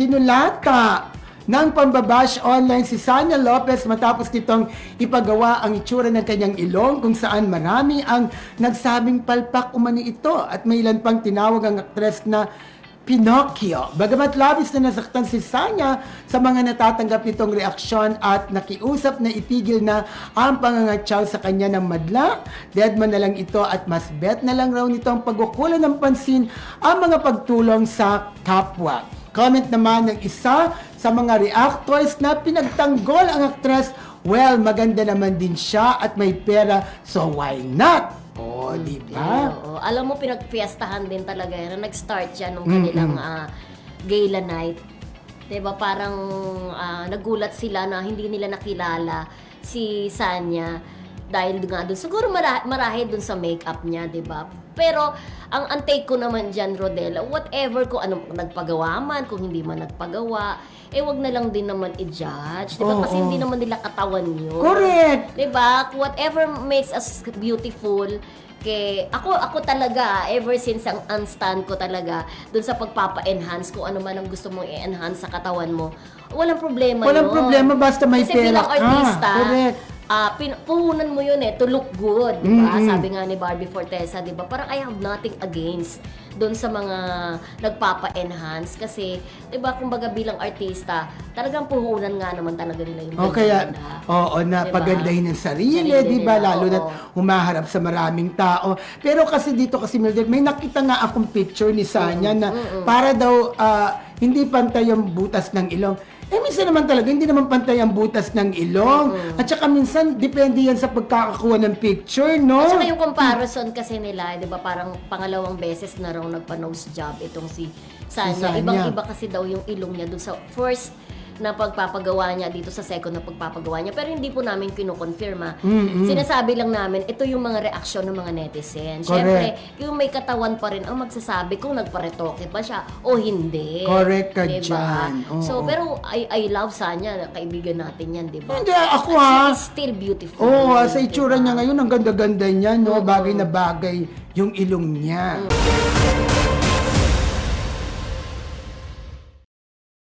kinulata ng pambabash online si Sanya Lopez matapos nitong ipagawa ang itsura ng kanyang ilong kung saan marami ang nagsabing palpak umani ito at may ilan pang tinawag ang aktres na Pinocchio. Bagamat labis na nasaktan si Sanya sa mga natatanggap nitong reaksyon at nakiusap na itigil na ang pangangatsaw sa kanya ng madla, deadman na lang ito at mas bet na lang raw nito ang pagkukulan ng pansin ang mga pagtulong sa kapwa. Comment naman ng isa sa mga reactors na pinagtanggol ang aktres, well, maganda naman din siya at may pera, so why not? Oh, di ba? Oo. Alam mo, pinagpiestahan din talaga yan. Nag-start siya nung kanilang ah, gala night. 'Di ba Parang ah, nagulat sila na hindi nila nakilala si Sanya dahil nga doon. Siguro mara- marahil doon sa makeup niya, 'di ba Pero ang ang take ko naman dyan, Rodela, whatever kung ano nagpagawa man, kung hindi man nagpagawa, eh wag na lang din naman i-judge. 'di ba Oo. Kasi hindi naman nila katawan yun. Correct! 'Di ba? Whatever makes us beautiful, kay ako ako talaga ever since ang unstand ko talaga dun sa pagpapa-enhance kung ano man ang gusto mong i-enhance sa katawan mo. Walang problema Walang yun. problema basta may Kasi pera bilang ka. artista, Correct. Ah, pin- puhunan mo yun eh to look good, di ba? Mm-mm. Sabi nga ni Barbie Fortesa, di ba? Parang I have nothing against doon sa mga nagpapa-enhance kasi, di ba, kumbaga bilang artista, talagang puhunan nga naman talaga nila yung O kaya, oo, na Diba? pagandahin ng sarili, Sarili di ba? Lalo na humaharap sa maraming tao. Pero kasi dito kasi Mildred, may nakita nga akong picture ni Sanya na para daw ah, hindi pantay ang butas ng ilong. Eh, minsan naman talaga, hindi naman pantay ang butas ng ilong. At saka minsan, depende yan sa pagkakakuha ng picture, no? At saka yung comparison kasi nila, di ba, parang pangalawang beses na raw nagpa-nose job itong si Sanya. Sanya. Ibang-iba kasi daw yung ilong niya dun sa first na pagpapagawa niya dito sa second na pagpapagawa niya. Pero hindi po namin kinukonfirma. Sinasabi lang namin, ito yung mga reaksyon ng mga netizen. Siyempre, yung may katawan pa rin ang magsasabi kung nagparetoke ba siya o hindi. Correct ka Diba? dyan. Oo. So, pero I, I love Sanya. Kaibigan natin yan, di ba? Hindi, ako ha. is still beautiful. Oo, oh, sa itsura diba? niya ngayon, ang ganda-ganda niya, no? Bagay na bagay yung ilong niya.